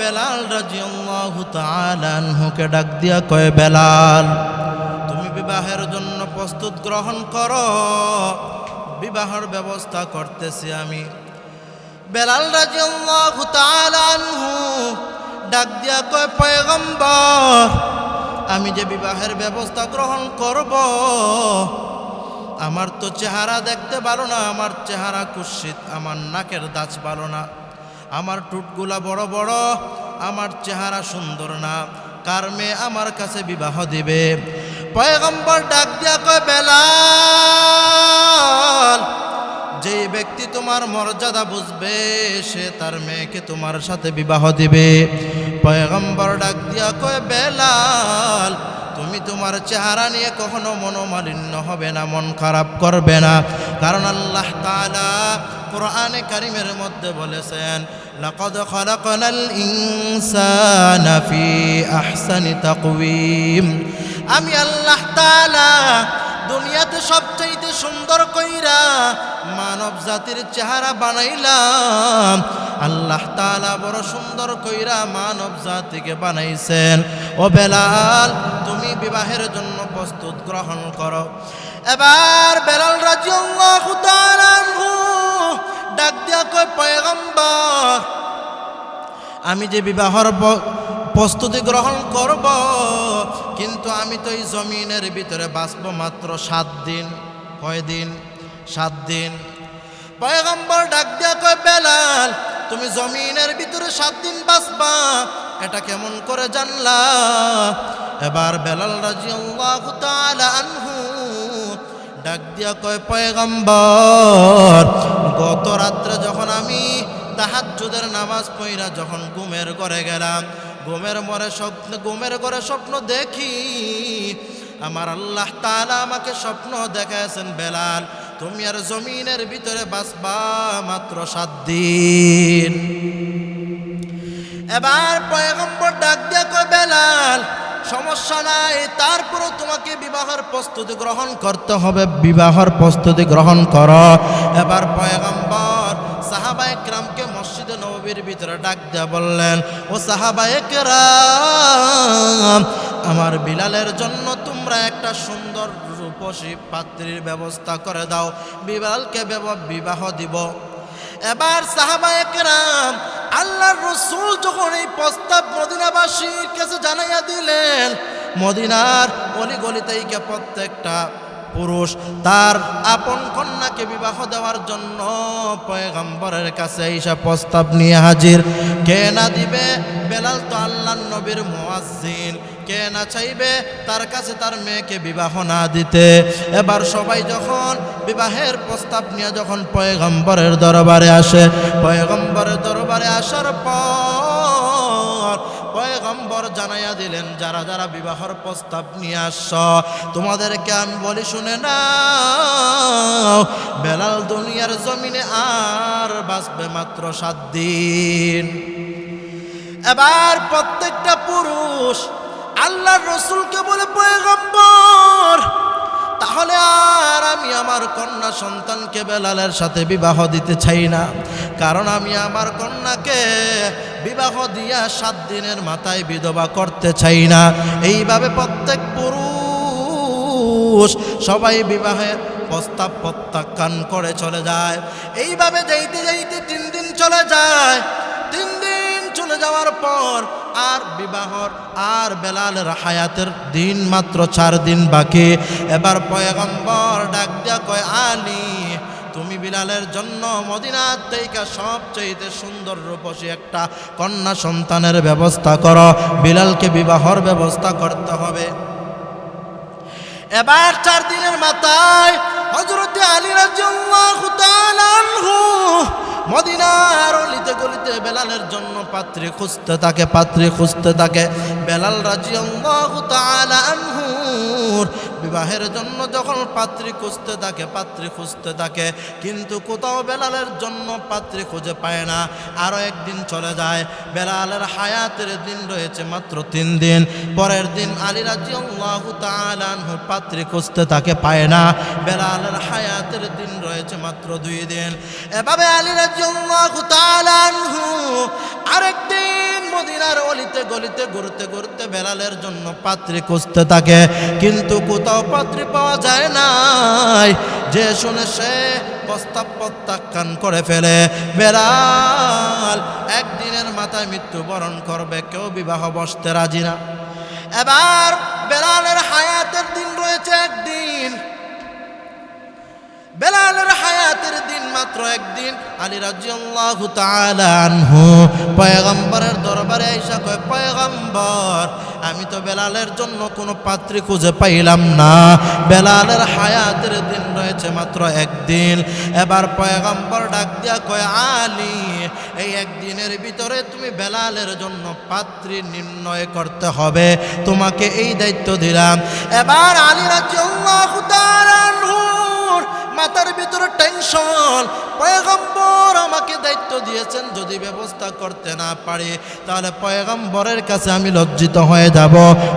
বেলাল রাজিয়াল্লাহু তাআলা আনহুকে ডাক দিয়া কয়, বেলাল, তুমি বিবাহের জন্য প্রস্তুত গ্রহণ করো। বিবাহের ব্যবস্থা করতেছি আমি। বেলাল রাজিয়াল্লাহু তাআলা আনহু ডাক দিয়া কয়, পয়গম্বর, আমি যে বিবাহের ব্যবস্থা গ্রহণ করব, আমার তো চেহারা দেখতে ভালো না, আমার চেহারা কুৎসিত, আমার নাকের দাঁত ভালো না। আমার টুটগুলা বড় বড়, আমার চেহারা সুন্দর না। কার মেয়ে আমার কাছে বিবাহ দিবে? পয়গম্বর ডাক দিয়া কয়, বেলাল যে ব্যক্তি তোমার মর্যাদা বুঝবে, সে তার মেয়েকে তোমার সাথে বিবাহ দিবে। পয়গম্বর ডাক দিয়া কয়, বেলাল তুমি তোমার চেহারা নিয়ে কখনো মনোমালিন্য হবে না, মন খারাপ করবে না। কারণ আল্লাহ তালা কোরআনে কারিমের মধ্যে বলেছেন, লাকাদ খালাকনাল ইনসানা ফি আহসানি তাকওয়িম। আমি আল্লাহ তাআলা দুনিয়াতে সবচাইতে সুন্দর কইরা মানব জাতির চেহারা বানাইলাম। আল্লাহ তাআলা বড় সুন্দর কইরা মানব জাতিকে বানাইছেন। ও বেলাল, তুমি বিবাহের জন্য প্রস্তুত গ্রহণ করো। এবার বেলাল তাআলা ডাক দিয়া কয়, পয়গম্বর, আমি যে বিবাহর প্রস্তুতি গ্রহণ করব, কিন্তু আমি তো এই জমিনের ভিতরে বাঁচব মাত্র সাত দিন। কয় দিন? সাত দিন। পয়গম্বর ডাক দিয়া কয়, বেলাল, তুমি জমিনের ভিতরে সাত দিন বাঁচবা, এটা কেমন করে জানলা? এবার বেলাল তাআলা আনহু ডাক দিয়া কয়, পয়গম্বর, গত রাত্রে যখন আমি তাহাজ্জুদের নামাজ পইরা যখন ঘুমের ঘরে গেলাম ঘুমের মরে স্বপ্ন, ঘুমের ঘরে স্বপ্ন দেখি। আমার আল্লাহ তালা আমাকে স্বপ্ন দেখাইছেন বেলাল, তুমি আর জমিনের ভিতরে বাঁচবা মাত্র সাত দিন। এবার পয়গম্বর ডাক দিয়া বেলাল, সমস্যা নাই, তারপরও তোমাকে বিবাহের প্রস্তুতি গ্রহণ করতে হবে, বিবাহের প্রস্তুতি গ্রহণ কর। এবার পয়গম্বর সাহাবায়ে ক্রামকে মসজিদে নবীর ভিতরে ডাক দিয়া বললেন, ও সাহাবায়ে কেরাম, আমার বিলালের জন্য তোমরা একটা সুন্দর রূপসী পাত্রীর ব্যবস্থা করে দাও। বিলালকে বেব- বিবাহ দিব। এবার সাহাবায়ে কেরাম আল্লাহর রসুল যখন এই প্রস্তাব মদিনাবাসীর কাছে জানাইয়া দিলেন, মদিনার অলি গলিতেইকে প্রত্যেকটা পুরুষ, তার আপন কন্যাকে বিবাহ দেওয়ার জন্য পয়গম্বরের কাছে এইসা প্রস্তাব নিয়ে হাজির। কে না দিবে? বেলাল তো আল্লাহ নবীর মোয়াজ্জিন। কে না চাইবে? তার কাছে তার মেয়েকে বিবাহ না দিতে। এবার সবাই যখন বিবাহের প্রস্তাব নিয়ে যখন পয়গম্বরের দরবারে আসে, পয়গম্বরের দরবারে আসার পর পয়গম্বর জানাইয়া দিলেন, যারা যারা বিবাহর প্রস্তাব নিয়ে আসছ, তোমাদেরকে আমি বলি, শুনে না বেলাল দুনিয়ার জমিনে আর বাঁচবে মাত্র সাত দিন। এবার প্রত্যেকটা পুরুষ আল্লাহর রসুলকে বলে, পয়গম্বর তাহলে আর আমি আমার কন্যা সন্তানকে বেলালের সাথে বিবাহ দিতে চাই না। কারণ আমি আমার কন্যাকে বিবাহ দিয়া সাত দিনের মাথায় বিধবা করতে চাই না। এইভাবে প্রত্যেক পুরুষ সবাই বিবাহে প্রস্তাব প্রত্যাখ্যান করে চলে যায়। এইভাবে যাইতে যাইতে তিন দিন চলে যায়। তিন দিন চলে যাওয়ার পর আর বিবাহর আর বেলালের হায়াতের দিন মাত্র চার দিন বাকি। এবার পয়গম্বর ডাক দিয়া কয়, আলী, তুমি বিলালের জন্য মদিনার থেকে সবচেয়ে সুন্দর রূপসী একটা কন্যা সন্তানের ব্যবস্থা করো। বিলালকে বিবাহর ব্যবস্থা করতে হবে। এবার চার দিনের মাথায় হজরতে আলী আনহু মদিনার অলিতে গলিতে বেলালের জন্য পাত্রী খুঁজতে থাকে, পাত্রী খুঁজতে থাকে। বেলাল রাজিয়াল্লাহু তাআলা আনহুর বিবাহের জন্য যখন পাত্রী খুঁজতে থাকে, পাত্রী খুঁজতে থাকে, কিন্তু কোথাও বেলালের জন্য পাত্রী খুঁজে পায় না। আরও একদিন চলে যায়। বেলালের হায়াতের দিন রয়েছে মাত্র তিন দিন। পরের দিন আলী রাজিয়াল্লাহু তাআলা পাত্রী খুঁজতে তাকে পায় না। বেলালের হায়াতের দিন রয়েছে মাত্র দুই দিন। এভাবে আলী রাজিয়াল্লাহু তাআলা আনহু আরেকদিন মদিনার অলিতে গলিতে, ঘুরতে ঘুরতে বেলালের জন্য পাত্রী খুঁজতে থাকে। কিন্তু কোথাও পাত্রী পাওয়া যায় নাই। যে শুনে সে প্রস্তাব প্রত্যাখ্যান করে ফেলে। বেলাল একদিনের মাথায় মৃত্যুবরণ করবে, কেউ বিবাহ বসতে রাজি না। এবার বেলালের হায়াতের দিন রয়েছে একদিন। বেলালের হায়াতের দিন মাত্র একদিন। আলী রাজিয়াল্লাহু তাআলা আনহু পয়গম্বরের দরবারে আইসা কয়, পয়গম্বর, আমি তো বেলালের জন্য কোনো পাত্রী খুঁজে পাইলাম না। বেলালের হায়াতের দিন রয়েছে মাত্র একদিন। এবার পয়গম্বর ডাক দিয়া কয়, আলী, এই একদিনের ভিতরে তুমি বেলালের জন্য পাত্রী নির্ণয় করতে হবে। তোমাকে এই দায়িত্ব দিলাম। এবার আলী মাথার ভিতরে টেনশন। পয়গম্বর আমাকে দায়িত্ব দিয়েছেন, যদি ব্যবস্থা করতে না পারি, তাহলে পয়গম্বরের কাছে আমি লজ্জিত হয়ে যাব।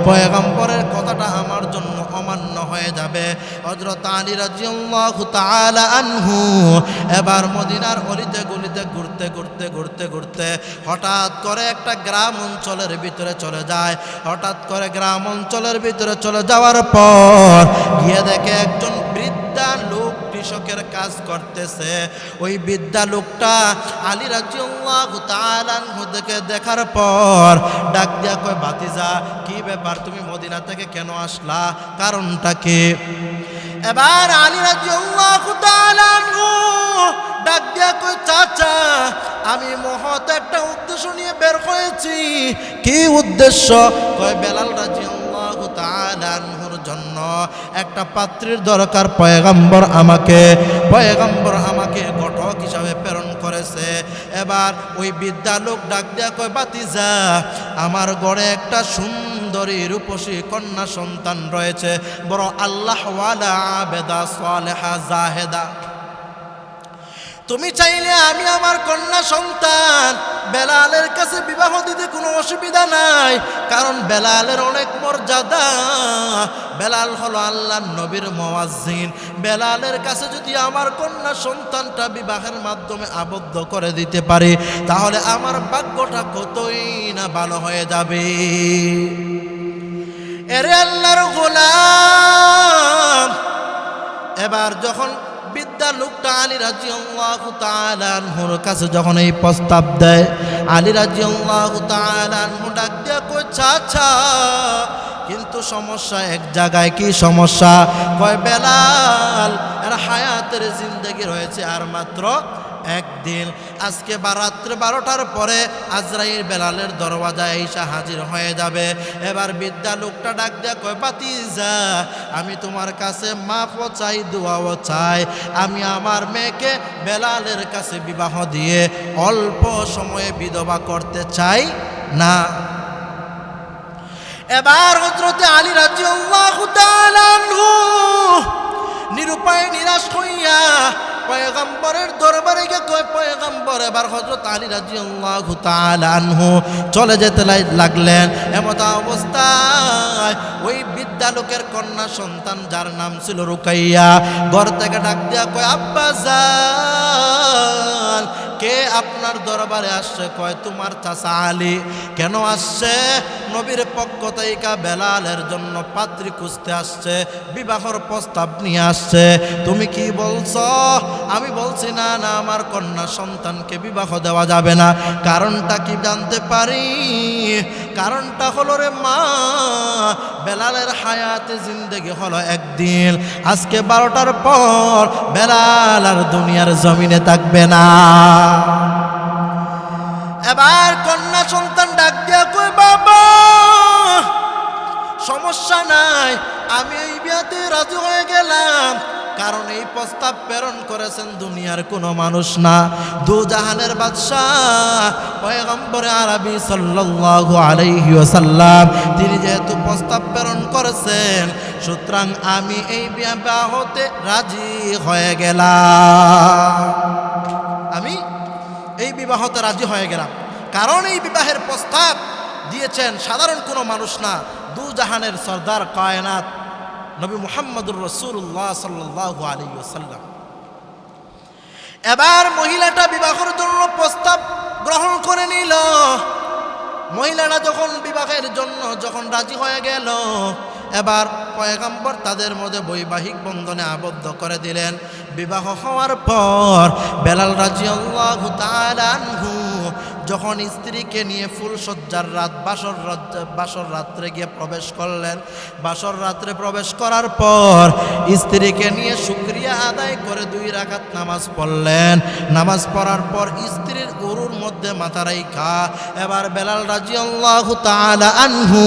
পয়গম্বরের কথাটা আমার জন্য অমান্য হয়ে যাবে। হজরত আলী রাজিয়াল্লাহু তাআলা আনহু এবার মদিনার অলিতে গলিতে ঘুরতে ঘুরতে ঘুরতে ঘুরতে হঠাৎ করে একটা গ্রাম অঞ্চলের ভিতরে চলে যায়। হঠাৎ করে গ্রাম অঞ্চলের ভিতরে চলে যাওয়ার পর গিয়ে দেখে একজন লোক কৃষকের কাজ করতেছে। ওই বিদ্যা লোকটা আলী রাজিউল্লাহ তালানহুদেরকে দেখার পর ডাক দিয়া কয় বাতিজা কি ব্যাপার? তুমি মদিনা থেকে কেন আসলা? কারণটা কি? এবার আলী তালানহু ডাক দিয়া কয়, চাচা, আমি মহৎ একটা উদ্দেশ্য নিয়ে বের হয়েছি। কি উদ্দেশ্য? কয়, বেলাল রাজিউল্লাহ তালানহুর জন্য একটা পাত্রের দরকার, পয়গম্বর আমাকে পয়গম্বর আমাকে ঘটক হিসাবে প্রেরণ করেছে। এবার ওই বিদ্যা লোক ডাক দেয়া কয় বাতি যা আমার গড়ে একটা সুন্দরী রূপসী কন্যা সন্তান রয়েছে। বড় আল্লাহওয়ালা বেদা সালেহা, জাহেদা। তুমি চাইলে আমি আমার কন্যা সন্তান বেলালের কাছে বিবাহ দিতে কোনো অসুবিধা নাই, কারণ বেলালের অনেক মর্যাদা। বেলাল হলো আল্লাহ নবীর মোয়াজ্জিন। বেলালের কাছে যদি আমার কন্যা সন্তানটা বিবাহের মাধ্যমে আবদ্ধ করে দিতে পারি, তাহলে আমার ভাগ্যটা কতই না ভালো হয়ে যাবে। এরে আল্লাহর গোলাম, এবার যখন বিদ্যা লোকটা আলী রাজি আল্লাহ কাছে যখন এই প্রস্তাব দেয় আলী রাজি আল্লাহ ডাক কিন্তু সমস্যা এক জায়গায় কি সমস্যা? কয়, বেলাল, এর হায়াতের জিন্দগি রয়েছে আর মাত্র একদিন। আজকে বা রাত্রে বারোটার পরে আজরাইল বেলালের দরওয়াজায় এসে হাজির হয়ে যাবে। এবার বিদ্যা লোকটা ডাক দেয়া কয় পাতি যা আমি তোমার কাছে মাফও চাই, দোয়াও চাই। আমি আমার মেয়েকে বেলালের কাছে বিবাহ দিয়ে অল্প সময়ে বিধবা করতে চাই না। এবার হজরতে আলী রাজি নিরুপায় নিরাশ হইয়া পয়গম্বরের দরবারে গিয়ে কয়, পয়গম্বর, এবার হজরত আলী তাআলা আনহু চলে যেতে লাগলেন। এমত অবস্থায় ওই বিদ্যালোকের কন্যা সন্তান যার নাম ছিল রুকাইয়া, ঘর থেকে ডাক দিয়া কয়, আব্বা জান কে আপনার দরবারে আসছে? কয়, তোমার চাচা আলী। কেন আসছে? নবীর পক্ষ থেকে বেলালের জন্য পাত্রী খুঁজতে আসছে, বিবাহর প্রস্তাব নিয়ে আসছে। তুমি কি বলছ? আমি বলছি, না না, আমার কন্যা সন্তানকে বিবাহ দেওয়া যাবে না। কারণটা কি জানতে পারি? কারণটা হলো রে মা বেলালের হায়াতে জিন্দেগি হলো একদিন। আজকে বারোটার পর বেলাল আর দুনিয়ার জমিনে থাকবে না। এবার কন্যা সন্তান ডাক দিয়া কই বাবা, সমস্যা নাই, আমি এই বিয়াতে রাজি হয়ে গেলাম। কারণ এই প্রস্তাব প্রেরণ করেছেন দুনিয়ার কোনো মানুষ না। দু জাহানের বাদশাহ পয়গম্বরে আরবি সাল্লাল্লাহু আলাইহি ওয়াসাল্লাম, তিনি যেহেতু প্রস্তাব প্রেরণ করেছেন, সুতরাং আমি এই বিবাহতে রাজি হয়ে গেলাম। আমি এই বিবাহতে রাজি হয়ে গেলাম। কারণ এই বিবাহের প্রস্তাব দিয়েছেন সাধারণ কোনো মানুষ না। দু জাহানের সর্দার কায়নাত নবী মুহাম্মদুর রসুল্লাহ সাল্লাহ আলী এবার মহিলাটা বিবাহের জন্য প্রস্তাব গ্রহণ করে নিল। মহিলারা যখন বিবাহের জন্য যখন রাজি হয়ে গেল, এবার পয়গাম্বর তাদের মধ্যে বৈবাহিক বন্ধনে আবদ্ধ করে দিলেন। বিবাহ হওয়ার পর বেলাল রাজি আল্লাহ আনহু যখন স্ত্রীকে নিয়ে ফুলসজ্জার রাত, বাসর বাসর রাত্রে গিয়ে প্রবেশ করলেন, বাসর রাত্রে প্রবেশ করার পর স্ত্রীকে নিয়ে শুক্রিয়া আদায় করে দুই রাকাত নামাজ পড়লেন। নামাজ পড়ার পর স্ত্রীর গরুর মধ্যে মাথা রাইখা। এবার বেলাল রাজি আল্লাহ আনহু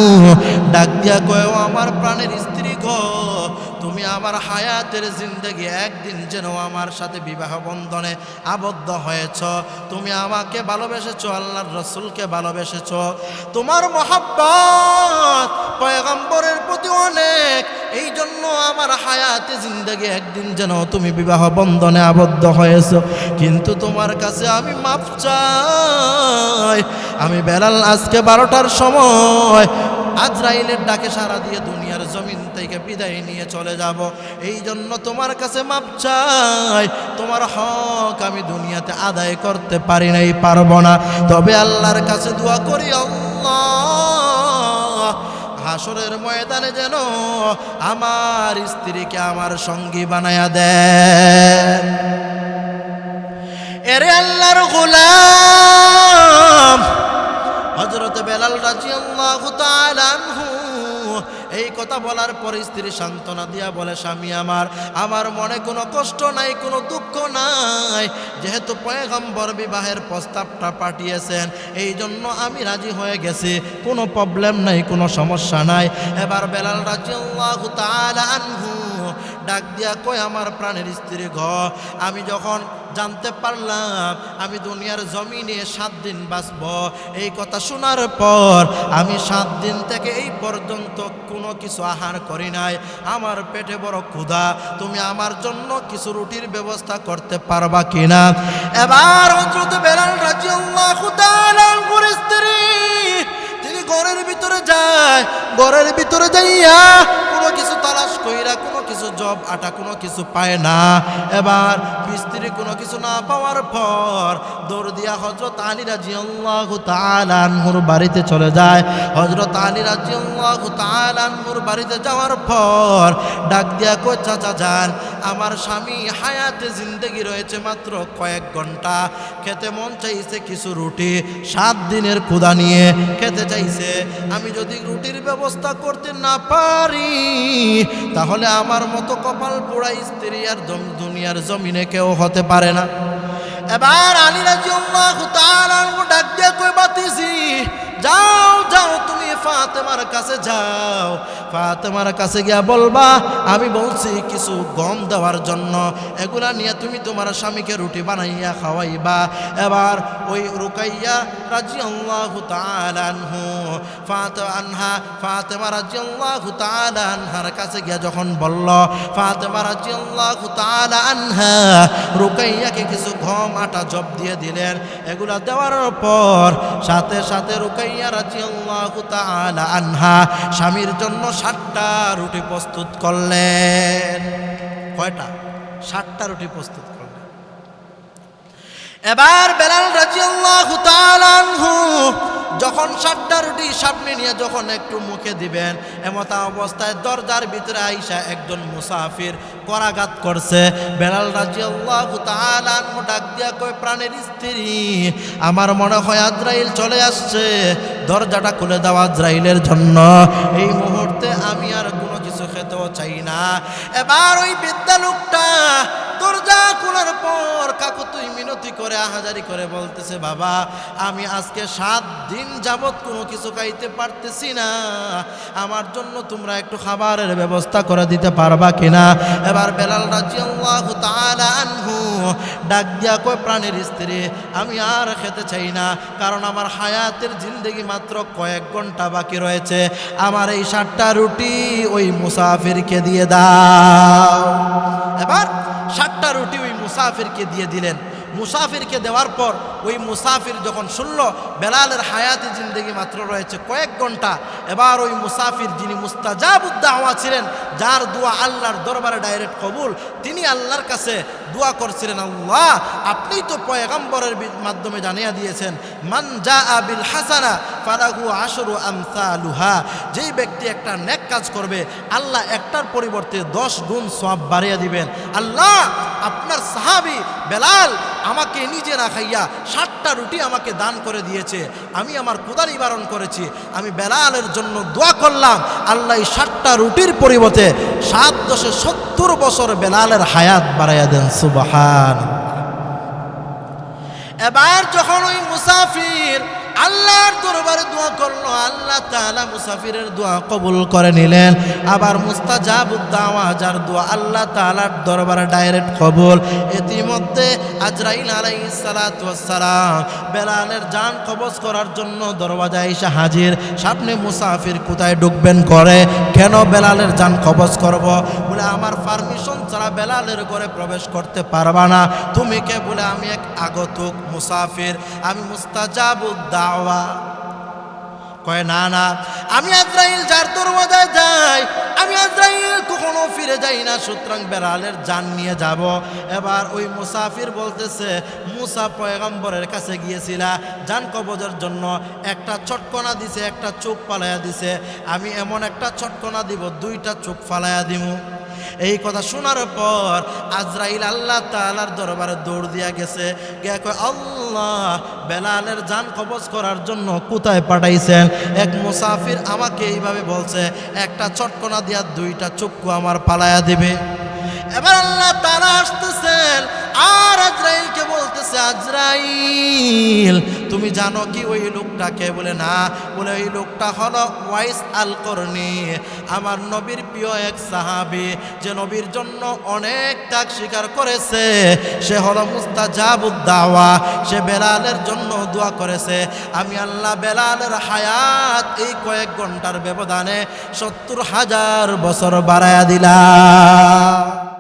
ডাক দিয়া কয়েও আমার প্রাণের স্ত্রী গো তুমি আমার হায়াতের জিন্দগি একদিন যেন আমার সাথে বিবাহ বন্ধনে আবদ্ধ হয়েছ। তুমি আমাকে ভালোবেসেছ, আল্লাহর রসুলকে ভালোবেসেছ। তোমার মহাব্বত পয়গম্বরের প্রতি অনেক। এই জন্য আমার হায়াতে জিন্দগি একদিন যেন তুমি বিবাহ বন্ধনে আবদ্ধ হয়েছ। কিন্তু তোমার কাছে আমি মাপ চাই। আমি বেলাল আজকে বারোটার সময় আজরাইলের ডাকে সারা দিয়ে দুনিয়ার জমিন থেকে বিদায় নিয়ে চলে যাব। এই জন্য তোমার কাছে মাপ চাই। তোমার হক আমি দুনিয়াতে আদায় করতে পারি নাই, পারব না। তবে আল্লাহর কাছে দোয়া করি, আল্লাহ, হাসরের ময়দানে যেন আমার স্ত্রীকে আমার সঙ্গী বানায়া দেন। এরে আল্লাহর গোলাম হজরত বেলাল রাজি আল্লাহ আনহু এই কথা বলার পর স্ত্রী সান্ত্বনা দিয়া বলে, স্বামী আমার আমার মনে কোনো কষ্ট নাই, কোনো দুঃখ নাই। যেহেতু পয়গম্বর বিবাহের প্রস্তাবটা পাঠিয়েছেন এই জন্য আমি রাজি হয়ে গেছি। কোনো প্রবলেম নাই, কোনো সমস্যা নাই। এবার বেলাল রাজি আল্লাহ আনহু ডাক দিয়া কই আমার প্রাণের স্ত্রী ঘ। আমি যখন জানতে পারলাম, আমি দুনিয়ার জমিনে সাত দিন বাঁচব। এই কথা শোনার পর আমি সাত দিন থেকে এই পর্যন্ত কোনো কিছু আহার করি নাই। আমার পেটে বড় ক্ষুধা। তুমি আমার জন্য কিছু রুটির ব্যবস্থা করতে পারবা কিনা? এবার হজরত বেলাল রাজিয়াল্লাহু তাআলার স্ত্রী, তিনি ঘরের ভিতরে যায়। ঘরের ভিতরে যাইয়া কোনো কিছু তালাশ কইরা কোনো কিছু জব, আটা কোনো কিছু পায় না। এবার স্ত্রী কোনো কিছু না পাওয়ার পর দৌড় দিয়া হজরত আলী রাজি আল্লাহ তালানহুর বাড়িতে চলে যায়। হজরত আলী রাজি আল্লাহ তালানহুর বাড়িতে যাওয়ার পর ডাক দিয়া কো চাচা যান, আমার স্বামী হায়াতে জিন্দগি রয়েছে মাত্র কয়েক ঘণ্টা। খেতে মন চাইছে কিছু রুটি, সাত দিনের ক্ষুদা নিয়ে খেতে চাইছে। আমি যদি রুটির ব্যবস্থা করতে না পারি তাহলে আমার মতো কপাল পোড়া স্ত্রী আর দুনিয়ার জমিনে কেউ হতে পারে না। এবার আলী রাজি ডাক দিয়ে কই বাতিছি যাও যাও, তুমি ফাতেমার কাছে যাও। ফাতেমার কাছে গিয়া বলবা, আমি বলছি কিছু গম দেওয়ার জন্য। এগুলা নিয়ে তুমি তোমার স্বামীকে রুটি বানাইয়া খাওয়াইবা। এবার ওই রুকাইয়া রাজি আল্লাহ তালানহু ফাত, আনহা, ফাতেমা রাজি আল্লাহ তালানহার কাছে গিয়া যখন বলল, ফাতেমা রাজি আল্লাহ আনহা, রুকাইয়াকে কিছু গম, আটা, জব দিয়ে দিলেন। এগুলা দেওয়ার পর সাথে সাথে রুকাইয়া রাজি আল্লাহ আনহা স্বামীর জন্য ষাটটা রুটি প্রস্তুত করলেন। কয়টা? ষাটটা রুটি প্রস্তুত করলেন। এবার বেলাল রাজিয়াল্লাহু তাআলা আনহু যখন ষাটটা রুটি সামনে নিয়ে যখন একটু মুখে দিবেন, এমতা অবস্থায় দরজার ভিতরে আইসা একজন মুসাফির করাঘাত করছে। বেলাল রাজিয়াল্লাহু ডাক দিয়া কয়, প্রাণের স্ত্রী, আমার মনে হয় আজরাইল চলে আসছে। দরজাটা খুলে দাও আজরাইলের জন্য। এই মুহূর্তে আমি আর কোনো কিছু খেতেও চাই না। এবার ওই বিদ্যা লোকটা দরজা খোলার পর কাকু তুই মিনতি করে, আহাজারি করে বলতেছে, বাবা, আমি আজকে সাত দিন যাবৎ কোনো কিছু খাইতে পারতেছি না। আমার জন্য তোমরা একটু খাবারের ব্যবস্থা করে দিতে পারবা কিনা? এবার বেলাল রাজিয়াল্লাহু তাআলা আনহু ডাক দিয়া কয়, প্রাণের স্ত্রী, আমি আর খেতে চাই না। কারণ আমার হায়াতের জিন্দগি মাত্র কয়েক ঘণ্টা বাকি রয়েছে। আমার এই সাতটা রুটি ওই মুসাফিরকে দিয়ে দাও। এবার সাতটা রুটি ওই মুসাফিরকে দিয়ে দিলেন। মুসাফিরকে দেওয়ার পর ওই মুসাফির যখন শুনল, বেলালের হায়াতি জিন্দগি মাত্র রয়েছে কয়েক ঘণ্টা, এবার ওই মুসাফির যিনি মুস্তাজাবুদ্দাওয়া ছিলেন, যার দোয়া আল্লাহর দরবারে ডাইরেক্ট কবুল, তিনি আল্লাহর কাছে দোয়া করছিলেন, আল্লাহ, আপনি তো পয়গম্বরের মাধ্যমে জানিয়ে দিয়েছেন, মান জা আবিল হাসানা ফারাহু আমসা আমসালুহা। যেই ব্যক্তি একটা নেক কাজ করবে, আল্লাহ একটার পরিবর্তে দশ গুণ সব বাড়িয়ে দিবেন। আল্লাহ আপনার সাহাবি বেলাল আমাকে নিজে না খাইয়া ষাটটা রুটি আমাকে দান করে দিয়েছে। আমি আমার কুদারি বারণ করেছি। আমি বেলালের জন্য দোয়া করলাম, আল্লাহ এই ষাটটা রুটির পরিবর্তে সাত দশে সত্তর বছর বেলালের হায়াত বাড়াইয়া দেন সুবাহান এবার যখন ওই মুসাফির আল্লাহর দরবারে দোয়া আল্লাহ তাআলা মুসাফিরের দোয়া কবুল করে নিলেন। আবার মুস্তাজাবুদ্দাওয়া যার দোয়া আল্লাহ তাআলার দরবারে ডাইরেক্ট কবুল। ইতিমধ্যে আজরাইল আলাইহিস সালাতু ওয়াস বেলালের জান কবজ করার জন্য দরওয়াজায় এসে হাজির। সামনে মুসাফির কোথায় ঢুকবেন করে? কেন বেলালের জান কবজ করব? বলে, আমার পারমিশন ছাড়া বেলালের ঘরে প্রবেশ করতে পারবা না। তুমি কে? বলে, আমি এক আগতুক মুসাফির। আমি মুস্তাজাবুদ্দাওয়া কয়, না না, আমি আজরাইল যার দরওয়াজায় যাই, আমি আজরাইল কখনো ফিরে যাই না, সুতরাং বেড়ালের যান নিয়ে যাব। এবার ওই মুসাফির বলতেছে, মুসা পয়গম্বরের কাছে গিয়েছিলা জান কবজের জন্য একটা চটকনা দিছে, একটা চোখ পালাইয়া দিছে, আমি এমন একটা চটকনা দিব, দুইটা চোখ ফালাইয়া দিমু। এই কথা শোনার পর আজরাইল আল্লাহ তালার দরবারে দৌড় দিয়া গেছে। কয়, আল্লাহ, বেলালের যান কবজ করার জন্য কোথায় পাঠাইছেন? এক মুসাফির আমাকে এইভাবে বলছে, একটা চটকনা দিয়া দুইটা চক্ষু আমার পালায়া দিবে। এবার আল্লাহ তারা আসতেছেন। আর আজরাইলকে বলতেছে, আজরাইল, তুমি জানো কি ওই লোকটাকে? বলে, না। বলে, ওই লোকটা হলো ওয়াইস আল করনি আমার নবীর প্রিয় এক সাহাবি, যে নবীর জন্য অনেক ত্যাগ স্বীকার করেছে। সে হলো মুস্তাজাবুদ্দাওয়া, সে বেলালের জন্য দোয়া করেছে। আমি আল্লাহ বেলালের হায়াত এই কয়েক ঘণ্টার ব্যবধানে সত্তর হাজার বছর বাড়ায়া দিলাম।